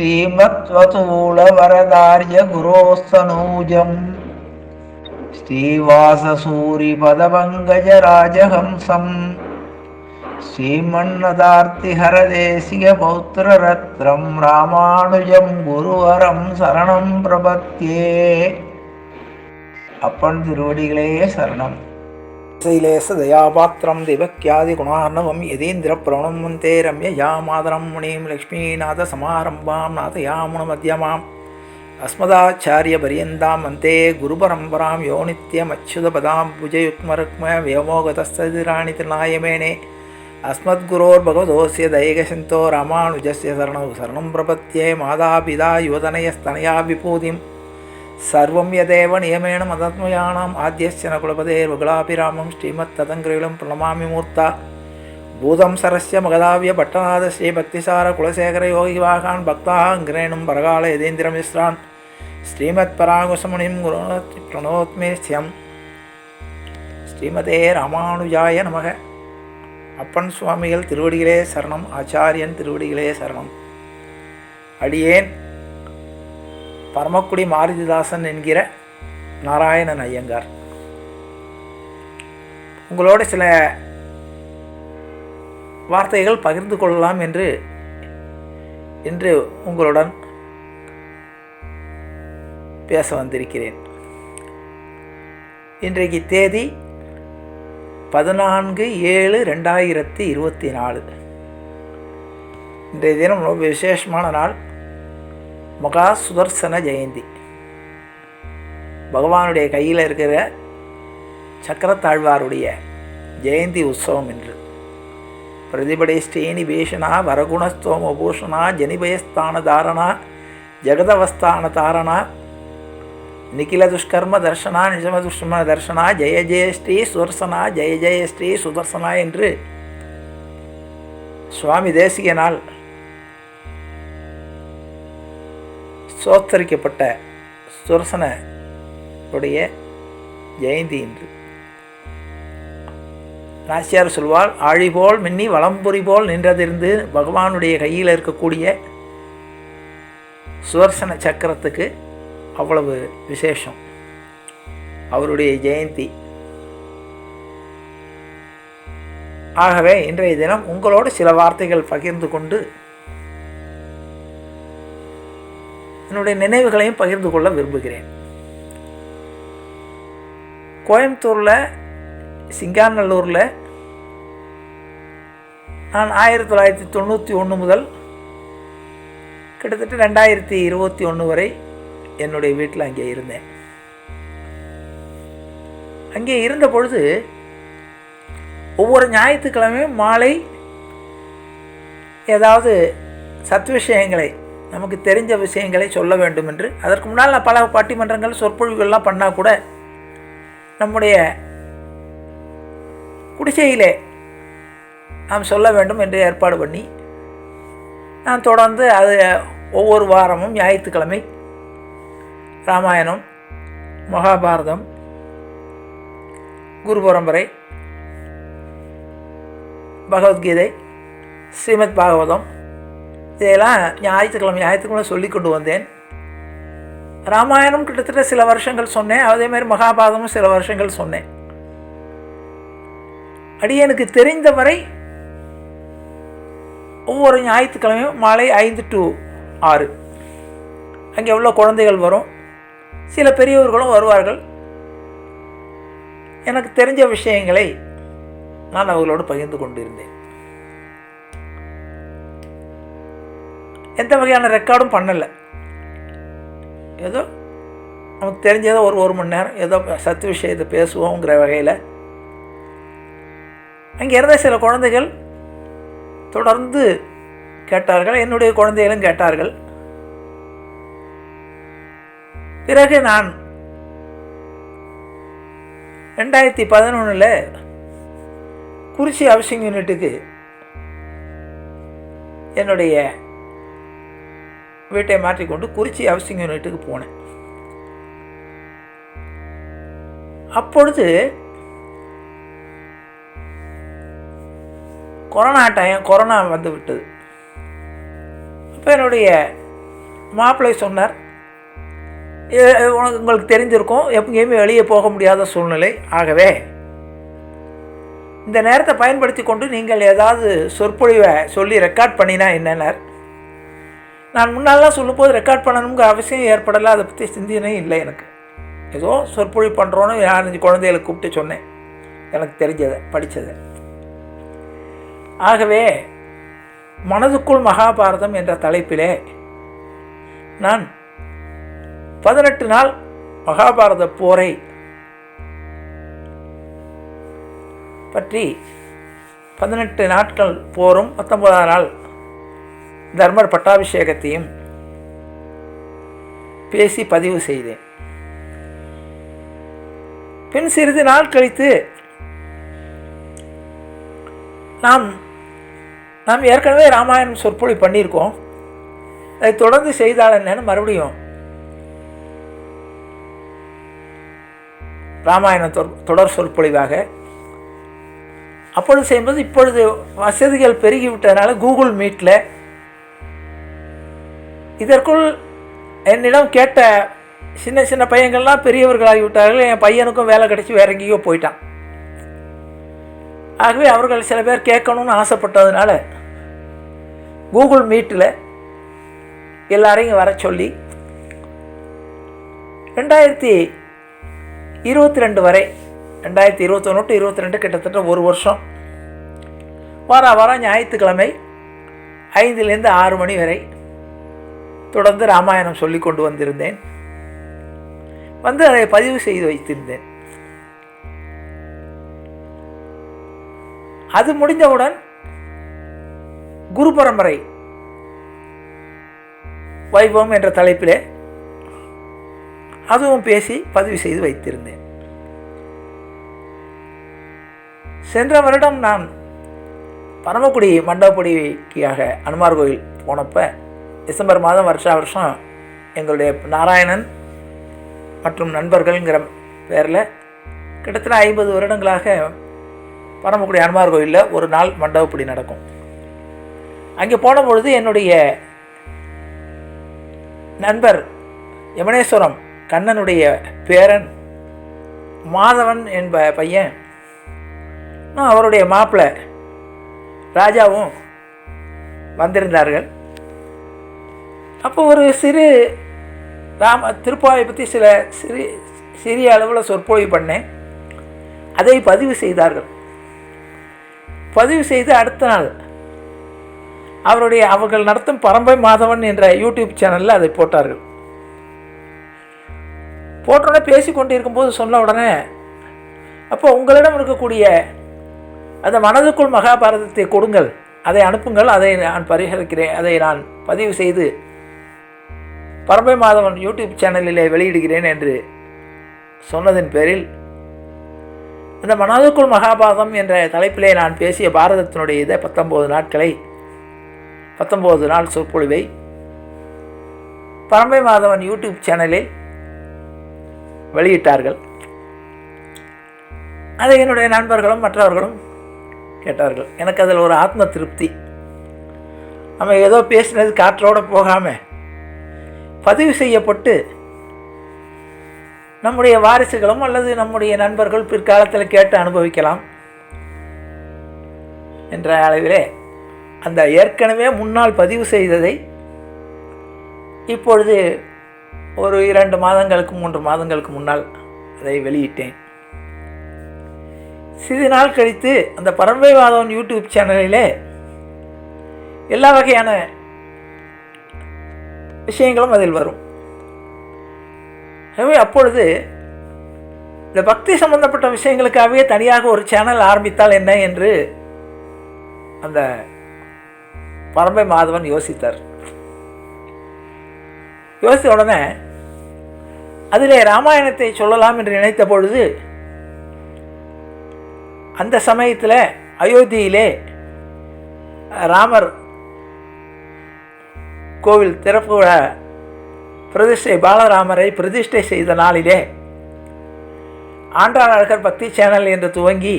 श्रीमत्वतूलवरदार्य गुरोस्तनूजम् श्रीवाससूरिपदपङ्कजराजहंसम् श्रीमन्नदार्तिहरदेशिकपौत्ररत्रं रामानुजं गुरुवरं சரணம் பிரபத்தியே அப்பன் திருவடிகளே சரணம் शैलेशदयापात्रं देवक्यादिगुणार्णवं यदीन्द्रप्रवणं वन्ते रम्य यामादरं मुनिं लक्ष्मीनाथसमारम्भां नाथयामुणमध्यमाम् अस्मदाचार्यपर्यन्तां वन्ते गुरुपरम्परां यो नित्यमच्युतपदां भुजयुक्मरुक्मव्यमोगतस्तदिराणि त्रिनायमेणे अस्मद्गुरोर्भगवतोऽस्य दैकशन्तो रामानुजस्य शरणौ शरणं प्रपत्ये मातापिता योदनयस्तनया विभूतिम् சர்வம் யதேவ நியமேன மதத்மயானாம் ஆத்தியஸ்யன குலபதேர் வகுலாபிராமம் ஸ்ரீமத் ததங்கிரிலும் பிரணமாமி மூர்த்தா. பூதம் சரஸ்ய மகதாவிய பட்டநாத ஸ்ரீ பக்திசார குலசேகர யோகிவாகான் பக்தாங்கிரேணும் பரகால யதேந்திரமிஸ்ரான் ஸ்ரீமத் பராங்குசமுனிம் குருணோத் பிரணோத்மேஸ்யம் ஸ்ரீமதே ராமானுஜாய நமக. அப்பன் சுவாமிகள் திருவடிகளே சரணம் ஆச்சாரியன் திருவடிகளே சரணம். அடியேன் பரமக்குடி மாருதிதாசன் என்கிற நாராயணன் ஐயங்கார். உங்களோட சில வார்த்தைகள் பகிர்ந்து கொள்ளலாம் என்று இன்று உங்களுடன் பேச வந்திருக்கிறேன். இன்றைக்கு தேதி பதினான்கு ஏழு ரெண்டாயிரத்தி இருபத்தி நாலு. இன்றைய தினம் ரொம்ப விசேஷமான நாள். மகா சுதர்சன ஜெயந்தி. பகவானுடைய கையில் இருக்கிற சக்கரத்தாழ்வாருடைய ஜெயந்தி உற்சவம் என்று பிரதிபடை ஸ்ரீனி பேஷனா வரகுணஸ்தோம பூஷணா ஜனிபயஸ்தான தாரணா ஜெகதவஸ்தான தாரணா நிகில துஷ்கர்ம தர்ஷனா நிஜம துஷ்கர்ம தர்ஷனா ஜெய ஜெயஸ்ரீ சுதர்சனா ஜெய ஜெயஸ்ரீ சுதர்சனா என்று சுவாமி தேசிகனால் சோத்தரிக்கப்பட்ட சுரசனுடைய ஜெயந்தி என்று நாச்சியார் சொல்வாள் ஆழிபோல் மின்னி வளம்புரி போல் நின்றதிருந்து பகவானுடைய கையில் இருக்கக்கூடிய சுதர்சன சக்கரத்துக்கு அவ்வளவு விசேஷம். அவருடைய ஜெயந்தி. ஆகவே இன்றைய தினம் உங்களோடு சில வார்த்தைகள் பகிர்ந்து கொண்டு என்னுடைய நினைவுகளையும் பகிர்ந்து கொள்ள விரும்புகிறேன். கோயம்புத்தூரில் சிங்காநல்லூரில் நான் ஆயிரத்தி தொள்ளாயிரத்தி தொண்ணூற்றி ஒன்று முதல் கிட்டத்தட்ட ரெண்டாயிரத்தி இருபத்தி ஒன்று வரை என்னுடைய வீட்டில் அங்கே இருந்தேன். அங்கே இருந்த பொழுது ஒவ்வொரு ஞாயிற்றுக்கிழமையும் மாலை ஏதாவது சத் விஷயங்களை நமக்கு தெரிஞ்ச விஷயங்களை சொல்ல வேண்டும் என்று அதற்கு முன்னால் நான் பல பட்டிமன்றங்கள் சொற்பொழிவுகள்லாம் பண்ணால் கூட நம்முடைய குடிசையிலே நாம் சொல்ல வேண்டும் என்று ஏற்பாடு பண்ணி நான் தொடர்ந்து அது ஒவ்வொரு வாரமும் ஞாயிற்றுக்கிழமை ராமாயணம் மகாபாரதம் குரு பரம்பரை பகவத்கீதை ஸ்ரீமத் பாகவதம் இதையெல்லாம் ஞாயிற்றுக்கிழமை ஞாயிற்றுக்கிழமை சொல்லி கொண்டு வந்தேன். ராமாயணம் கிட்டத்தட்ட சில வருஷங்கள் சொன்னேன். அதே மாதிரி மகாபாரதமும் சில வருஷங்கள் சொன்னேன். அடியனுக்கு தெரிந்தவரை ஒவ்வொரு ஞாயிற்றுக்கிழமையும் மாலை ஐந்து டு ஆறு. அங்கே உள்ள குழந்தைகள் வரும். சில பெரியவர்களும் வருவார்கள். எனக்கு தெரிஞ்ச விஷயங்களை நான் அவர்களோடு பகிர்ந்து கொண்டிருந்தேன். எந்த வகையான ரெக்கார்டும் பண்ணலை. ஏதோ நமக்கு தெரிஞ்சதோ ஒரு ஒரு மணி நேரம் ஏதோ சத்து விஷயத்தை பேசுவோங்கிற வகையில். அங்கே இருந்த சில குழந்தைகள் தொடர்ந்து கேட்டார்கள். என்னுடைய குழந்தைகளும் கேட்டார்கள். பிறகு நான் ரெண்டாயிரத்தி பதினொன்றில் குறிச்சி ஹவுசிங் யூனிட்டுக்கு என்னுடைய வீட்டை மாற்றிக்கொண்டு குறிச்சி ஹவுசிங் யூனிட்டுக்கு போனேன். அப்பொழுது கொரோனா டைம் கொரோனா வந்து விட்டது அப்போ என்னுடைய மாப்பிள்ளை சொன்னார் உனக்கு உங்களுக்கு தெரிஞ்சிருக்கும் எப்பயுமே வெளியே போக முடியாத சூழ்நிலை. ஆகவே இந்த நேரத்தை பயன்படுத்தி கொண்டு நீங்கள் ஏதாவது சொற்பொழிவை சொல்லி ரெக்கார்ட் பண்ணினா என்னன்னார்? நான் முன்னாலாம் சொல்லும்போது ரெக்கார்ட் பண்ணணுங்கிற அவசியம் ஏற்படலை. அதை பற்றி சிந்தனை இல்லை எனக்கு. ஏதோ சொற்பொழிவு பண்ணுறோன்னு நாலஞ்சு குழந்தைகளை கூப்பிட்டு சொன்னேன். எனக்கு தெரிஞ்சதை படித்ததை ஆகவே மனதுக்குள் மகாபாரதம் என்ற தலைப்பிலே நான் பதினெட்டு நாள் மகாபாரத போரை பற்றி பதினெட்டு நாட்கள் போரும் பத்தொன்பதாம் நாள் தர்மர் பட்டாபிஷேகத்தையும் பேசி பதிவு செய்தேன். பின் சிறிது நாள் கழித்து நாம் நாம் ஏற்கனவே ராமாயணம் சொற்பொழி பண்ணியிருக்கோம். அதை தொடர்ந்து செய்தால் என்னன்னு மறுபடியும் ராமாயணம் தொடர் சொற்பொழிவாக. அப்பொழுது செய்யும்போது இப்பொழுது வசதிகள் பெருகிவிட்டதுனால கூகுள் மீட்டில் இதற்குள் என்னிடம் கேட்ட சின்ன சின்ன பையங்கள்லாம் பெரியவர்களாகி விட்டார்கள் என் பையனுக்கும் வேலை கிடச்சி வேற எங்கேயோ போயிட்டான். ஆகவே அவர்கள் சில பேர் கேட்கணும்னு ஆசைப்பட்டதுனால கூகுள் மீட்டில் எல்லாரையும் வர சொல்லி ரெண்டாயிரத்தி இருபத்தி ரெண்டு வரை ரெண்டாயிரத்தி இருபத்தொன்று டு இருபத்தி ரெண்டு கிட்டத்தட்ட ஒரு வருஷம் வார வாரம் ஞாயிற்றுக்கிழமை ஐந்துலேருந்து ஆறு மணி வரை தொடர்ந்து ராமாயணம் சொல்லி கொண்டு வந்திருந்தேன். வந்து அதை பதிவு செய்து வைத்திருந்தேன். அது முடிந்தவுடன் குரு பரம்பரை வைபவம் என்ற தலைப்பிலே அதுவும் பேசி பதிவு செய்து வைத்திருந்தேன். சென்ற வருடம் நான் பரமக்குடி மண்டபப்படிக்காக அனுமார் கோயில் போனப்போ டிசம்பர் மாதம் வருஷா வருஷம் எங்களுடைய நாராயணன் மற்றும் நண்பர்கள்ங்கிற பேரில் கிட்டத்தட்ட ஐம்பது வருடங்களாக பரமக்குடி அனுமார் கோயிலில் ஒரு நாள் மண்டபப்படி நடக்கும். அங்கே போன பொழுது என்னுடைய நண்பர் யமனேஸ்வரம் கண்ணனுடைய பேரன் மாதவன் என்ப பையன் அவருடைய மாப்பிள்ளை ராஜாவும் வந்திருந்தார்கள். அப்போ ஒரு சிறு ராம திருப்பாவை பற்றி சில சிறு சிறிய அளவில் சொற்பொழிவு பண்ணேன். அதை பதிவு செய்தார்கள். பதிவு செய்து அடுத்த நாள் அவருடைய அவர்கள் நடத்தும் பரம்பை மாதவன் என்ற யூடியூப் சேனலில் அதை போட்டார்கள். போட்டோடனே பேசி கொண்டு இருக்கும்போது சொன்ன உடனே அப்போ உங்களிடம் இருக்கக்கூடிய அந்த மனதுக்குள் மகாபாரதத்தை கொடுங்கள். அதை அனுப்புங்கள். அதை நான் பரிகரிக்கிறேன் அதை நான் பதிவு செய்து பரம்பை மாதவன் யூடியூப் சேனலிலே வெளியிடுகிறேன் என்று சொன்னதின் பேரில் இந்த மனதுக்குள் மகாபாரதம் என்ற தலைப்பிலே நான் பேசிய பாரதத்தினுடைய இதை பத்தொம்போது நாட்களை பத்தொம்போது நாள் சொற்பொழிவை பரம்பை மாதவன் யூடியூப் சேனலில் வெளியிட்டார்கள். அதை என்னுடைய நண்பர்களும் மற்றவர்களும் கேட்டார்கள். எனக்கு அதில் ஒரு ஆத்ம திருப்தி. நம்ம ஏதோ பேசினது காற்றோடு போகாமல் பதிவு செய்யப்பட்டு நம்முடைய வாரிசுகளும் அல்லது நம்முடைய நண்பர்கள் பிற்காலத்தில் கேட்டு அனுபவிக்கலாம் என்ற அளவிலே அந்த ஏற்கனவே முன்னால் பதிவு செய்ததை இப்பொழுது ஒரு இரண்டு மாதங்களுக்கு மூன்று மாதங்களுக்கு முன்னால் அதை வெளியிட்டேன். சிறிது நாள் கழித்து அந்த பரம்பை மாதவன் யூடியூப் சேனலிலே எல்லா வகையான விஷயங்களும் அதில் வரும். எனவே அப்பொழுது இந்த பக்தி சம்பந்தப்பட்ட விஷயங்களுக்காகவே தனியாக ஒரு சேனல் ஆரம்பித்தால் என்ன என்று அந்த பரம்பை மாதவன் யோசித்தார். யோசித்த உடனே அதிலே ராமாயணத்தை சொல்லலாம் என்று நினைத்த பொழுது அந்த சமயத்தில் அயோத்தியிலே ராமர் கோவில் திறப்பு விழா பிரதிஷ்டை பாலராமரை பிரதிஷ்டை செய்த நாளிலே ஆண்டாள் அழகர் பக்தி சேனல் என்று துவங்கி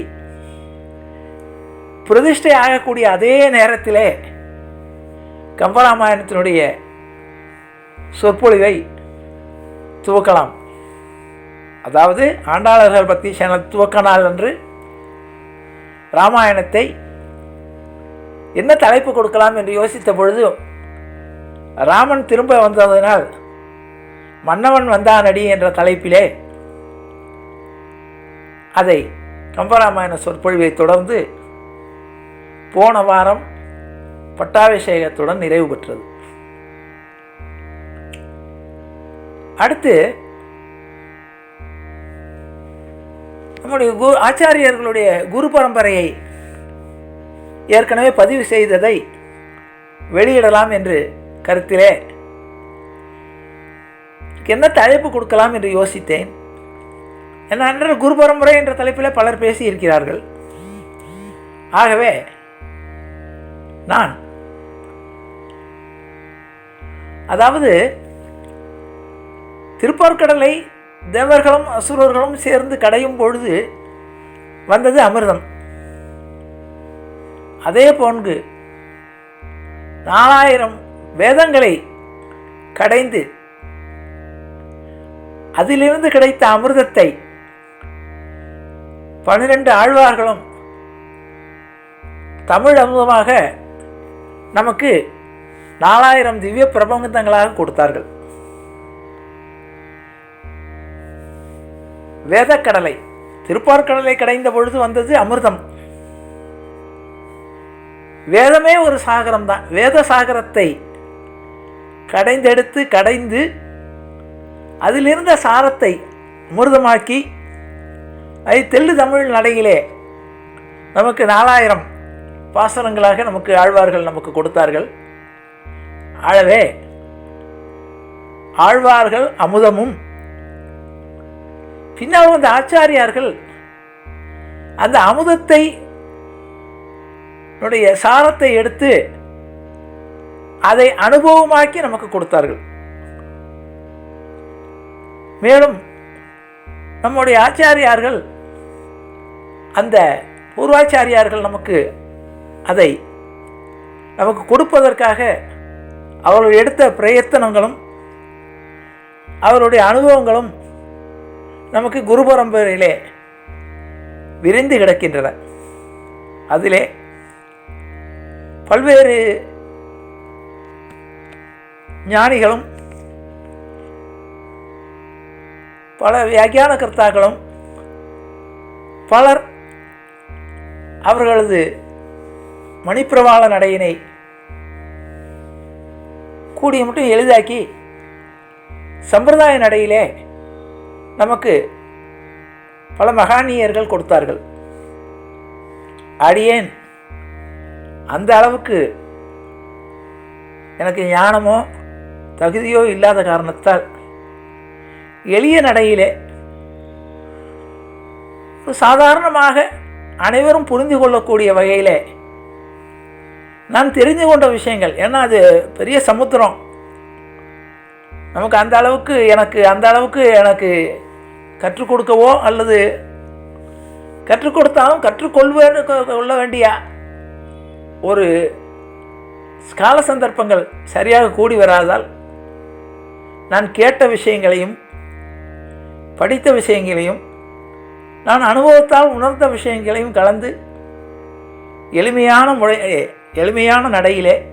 பிரதிஷ்டை ஆகக்கூடிய அதே நேரத்திலே கம்பராமாயணத்தினுடைய சொற்பொழிவை துவக்கலாம். அதாவது ஆண்டாளர்கள் பக்தி சேனல் துவக்க நாள் அன்று ராமாயணத்தை என்ன தலைப்பு கொடுக்கலாம் என்று யோசித்த பொழுது ராமன் திரும்ப வந்ததனால் மன்னவன் வந்தானடி என்ற தலைப்பிலே அதை கம்பராமாயண சொற்பொழிவை தொடர்ந்து போன வாரம் பட்டாபிஷேகத்துடன் நிறைவு பெற்றது. அடுத்து நம்முடைய கு ஆச்சாரியர்களுடைய குரு பரம்பரையை ஏற்கனவே பதிவு செய்ததை வெளியிடலாம் என்று கருத்திலே. என்ன தலைப்பு கொடுக்கலாம்? என்று யோசித்தேன். என்ன குரு பரம்பரை என்ற தலைப்பில் பலர் பேசியிருக்கிறார்கள். ஆகவே நான் அதாவது திருப்பார்கடலை தேவர்களும் அசுரர்களும் சேர்ந்து கடையும் பொழுது வந்தது அமிர்தம். அதே போன்று நாலாயிரம் வேதங்களை கடைந்து அதிலிருந்து கிடைத்த அமிர்தத்தை பனிரெண்டு ஆழ்வார்களும் தமிழ் அமுதமாக நமக்கு நாலாயிரம் திவ்ய பிரபந்தங்களாக கொடுத்தார்கள். வேதக்கடலை திருப்பார்கடலை கடைந்த பொழுது வந்தது அமிர்தம். வேதமே ஒரு சாகரம் தான் வேத சாகரத்தை கடைந்தெடுத்து கடைந்து அதிலிருந்த சாரத்தை அமிர்தமாக்கி அதை தெல்லு தமிழ் நடையிலே நமக்கு நாலாயிரம் பாசனங்களாக நமக்கு ஆழ்வார்கள் நமக்கு கொடுத்தார்கள். ஆழவே ஆழ்வார்கள் அமுதமும் பின்னால் வந்த ஆச்சாரியார்கள் அந்த அமுதத்தை சாரத்தை எடுத்து அதை அனுபவமாக்கி நமக்கு கொடுத்தார்கள். மேலும் நம்முடைய ஆச்சாரியார்கள் அந்த பூர்வாச்சாரியார்கள் நமக்கு அதை நமக்கு கொடுப்பதற்காக அவர்கள் எடுத்த பிரயத்தனங்களும் அவருடைய அனுபவங்களும் நமக்கு குரு பரம்பரையிலே விரிந்து கிடக்கின்றன. அதிலே பல்வேறு ஞானிகளும் பல வியாக்கியான கர்த்தாக்களும் பலர் அவர்களது மணிப்பிரவாள நடையினை கூடிய மட்டும் எளிதாக்கி சம்பிரதாய நடையிலே நமக்கு பல மகானியர்கள் கொடுத்தார்கள். அடியேன் அந்த அளவுக்கு எனக்கு ஞானமோ தகுதியோ இல்லாத காரணத்தால் எளிய நடையிலே ஒரு சாதாரணமாக அனைவரும் புரிந்து கொள்ளக்கூடிய வகையில் நான் தெரிந்து கொண்ட விஷயங்கள். ஏன்னா அது பெரிய சமுத்திரம். நமக்கு அந்த அளவுக்கு எனக்கு அந்த அளவுக்கு எனக்கு கற்றுக் கொடுக்கவோ அல்லது கற்றுக் கொடுத்தாலும் கற்றுக்கொள்வேன்னு கொள்ள வேண்டிய ஒரு கால சந்தர்ப்பங்கள் சரியாக கூடி வராதால் நான் கேட்ட விஷயங்களையும் படித்த விஷயங்களையும் நான் அனுபவத்தால் உணர்ந்த விஷயங்களையும் கலந்து எளிமையான முறையிலே எளிமையான நடையிலே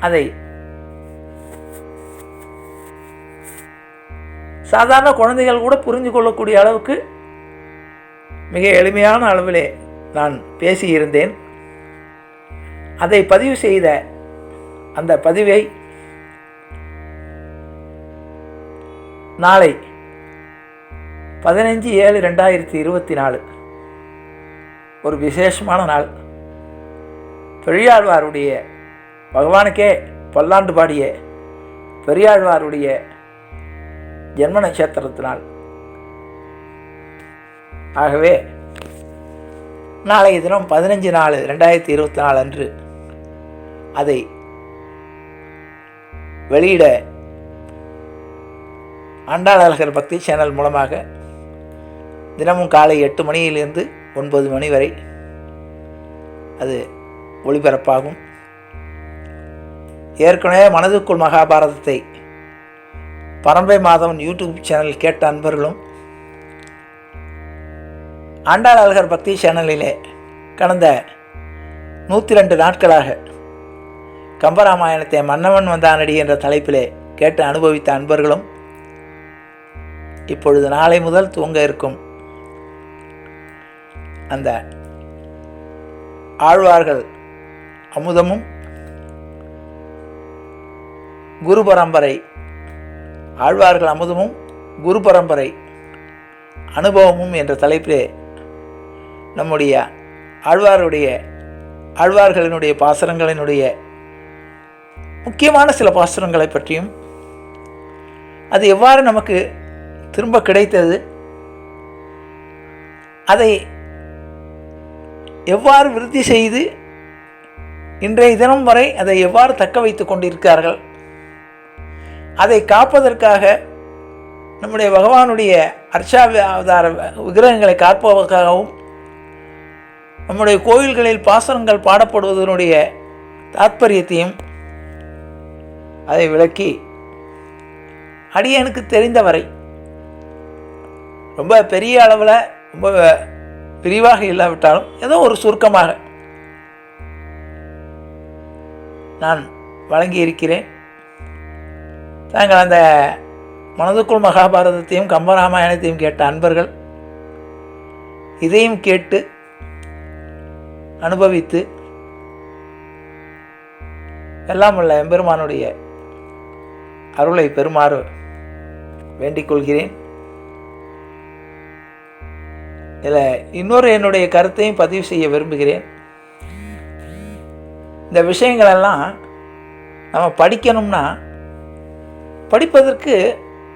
அதை சாதாரண குழந்தைகள் கூட புரிந்து கொள்ளக்கூடிய அளவுக்கு மிக எளிமையான அளவிலே நான் பேசியிருந்தேன். அதை பதிவு செய்த அந்த பதிவை நாளை பதினஞ்சு ஏழு ரெண்டாயிரத்தி இருபத்தி நாலு. ஒரு விசேஷமான நாள். பெரியாழ்வாருடைய பகவானுக்கே பல்லாண்டு பாடிய பெரியாழ்வாருடைய ஜென்ம நட்சத்திரத்தினால் ஆகவே நாளைய தினம் பதினஞ்சு நாலு ரெண்டாயிரத்தி இருபத்தி நாலு அன்று அதை வெளியிட ஆண்டாளர்கள் பக்தி சேனல் மூலமாக தினமும் காலை எட்டு மணியிலிருந்து ஒன்பது மணி வரை அது ஒளிபரப்பாகும். ஏற்கனவே மனதுக்குள் மகாபாரதத்தை பரம்பை மாதவன் யூடியூப் சேனல் கேட்ட அன்பர்களும் ஆண்டாள் அழகர் பக்தி சேனலிலே கடந்த நூற்றி ரெண்டு நாட்களாக கம்பராமாயணத்தை மன்னவன் வந்தானடி என்ற தலைப்பிலே கேட்டு அனுபவித்த அன்பர்களும் இப்பொழுது நாளை முதல் தூங்க இருக்கும். அந்த ஆழ்வார்கள் அமுதமும் குரு பரம்பரை ஆழ்வார்கள் அமுதமும் குரு பரம்பரை அனுபவமும் என்ற தலைப்பிலே நம்முடைய ஆழ்வாருடைய ஆழ்வார்களினுடைய பாசரங்களினுடைய முக்கியமான சில பாசுரங்களை பற்றியும் அது எவ்வாறு நமக்கு திரும்ப கிடைத்தது அதை எவ்வாறு விருத்தி செய்து இன்றைய தினம் வரை அதை எவ்வாறு தக்க வைத்து கொண்டிருக்கிறார்கள் அதை காப்பதற்காக நம்முடைய பகவானுடைய அர்ச்சாவதார விக்கிரகங்களை காப்பதற்காகவும் நம்முடைய கோயில்களில் பாசனங்கள் பாடப்படுவதனுடைய தாத்பரியத்தையும் அதை விளக்கி அடியனுக்கு தெரிந்தவரை. ரொம்ப பெரிய அளவில் ரொம்ப விரிவாக இல்லாவிட்டாலும் ஏதோ ஒரு சுருக்கமாக நான் வழங்கியிருக்கிறேன் தாங்கள் அந்த மனதுக்குள் மகாபாரதத்தையும் கம்பராமாயணத்தையும் கேட்ட அன்பர்கள் இதையும் கேட்டு அனுபவித்து எல்லாம் உள்ள எம்பெருமானுடைய அருளை பெறுமாறு வேண்டிக் கொள்கிறேன் இதில் இன்னொரு என்னுடைய கருத்தையும் பதிவு செய்ய விரும்புகிறேன். இந்த விஷயங்களெல்லாம் நம்ம படிக்கணும்னா படிப்பதற்கு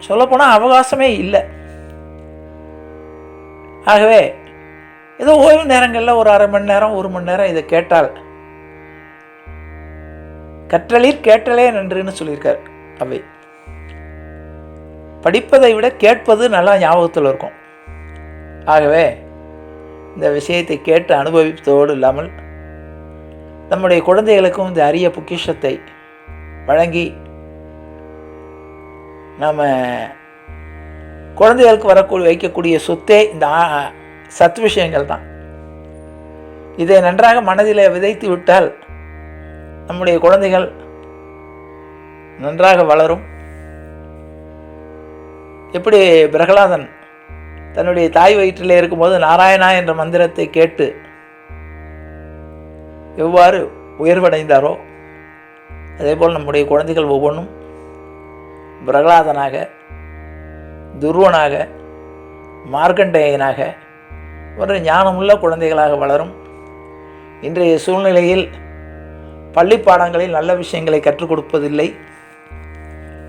சொல்லப்போனால் அவகாசமே இல்லை. ஆகவே ஏதோ ஓய்வு நேரங்களில் ஒரு அரை மணி நேரம் ஒரு மணி நேரம் இதை கேட்டால் கற்றலில் கேட்டலே நன்றுன்னு சொல்லியிருக்கார் அவை. படிப்பதை விட கேட்பது நல்லா ஞாபகத்தில் இருக்கும். ஆகவே இந்த விஷயத்தை கேட்டு அனுபவிப்பதோடு இல்லாமல் நம்முடைய குழந்தைகளுக்கும் இந்த அரிய பொக்கிஷத்தை வழங்கி நம்ம குழந்தைகளுக்கு வரக்கூடிய வைக்கக்கூடிய சொத்தே இந்த சத் விஷயங்கள் தான். இதை நன்றாக மனதில் விதைத்து விட்டால் நம்முடைய குழந்தைகள் நன்றாக வளரும். எப்படி பிரகலாதன் தன்னுடைய தாய் வயிற்றில் இருக்கும்போது நாராயணா என்ற மந்திரத்தை கேட்டு எவ்வாறு உயர்வடைந்தாரோ அதேபோல் நம்முடைய குழந்தைகள் ஒவ்வொன்றும் பிரகலாதனாக துருவனாக மார்க்கண்டேயனாக ஒரு ஞானமுள்ள குழந்தைகளாக வளரும். இன்றைய சூழ்நிலையில் பள்ளி பாடங்களில் நல்ல விஷயங்களை கற்றுக் கொடுப்பதில்லை.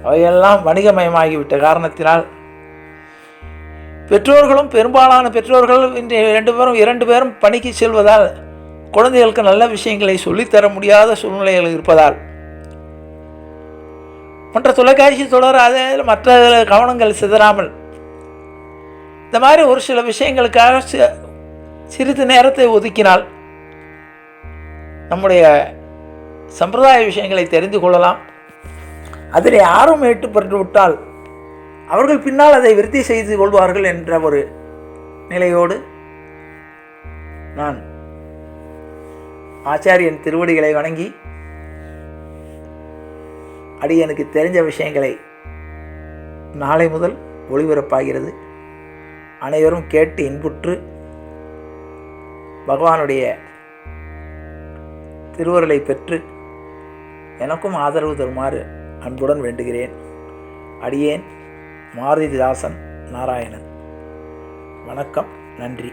அவையெல்லாம் வணிகமயமாகிவிட்ட காரணத்தினால் பெற்றோர்களும் பெரும்பாலான பெற்றோர்கள் இன்றைய ரெண்டு பேரும் இரண்டு பேரும் பணிக்கு செல்வதால் குழந்தைகளுக்கு நல்ல விஷயங்களை சொல்லித்தர முடியாத சூழ்நிலைகள் இருப்பதால். மற்ற தொலைக்காட்சி தொடர் அதே மற்ற கவனங்கள் சிதறாமல். இந்த மாதிரி ஒரு சில விஷயங்களுக்காக சிறிது நேரத்தை ஒதுக்கினால் நம்முடைய சம்பிரதாய விஷயங்களை தெரிந்து கொள்ளலாம். அதில் யாரும் ஏற்றுப்பட்டு விட்டால் அவர்கள் பின்னால் அதை விருத்தி செய்து கொள்வார்கள் என்ற ஒரு நிலையோடு நான் ஆச்சாரியன் திருவடிகளை வணங்கி அடியனுக்கு தெரிஞ்ச விஷயங்களை நாளை முதல் ஒளிபரப்பாகிறது. அனைவரும் கேட்டு இன்புற்று பகவானுடைய திருவருளை பெற்று எனக்கும் ஆதரவு தருமாறு அன்புடன் வேண்டுகிறேன். அடியேன் மாருதிதாசன் நாராயணன். வணக்கம் நன்றி.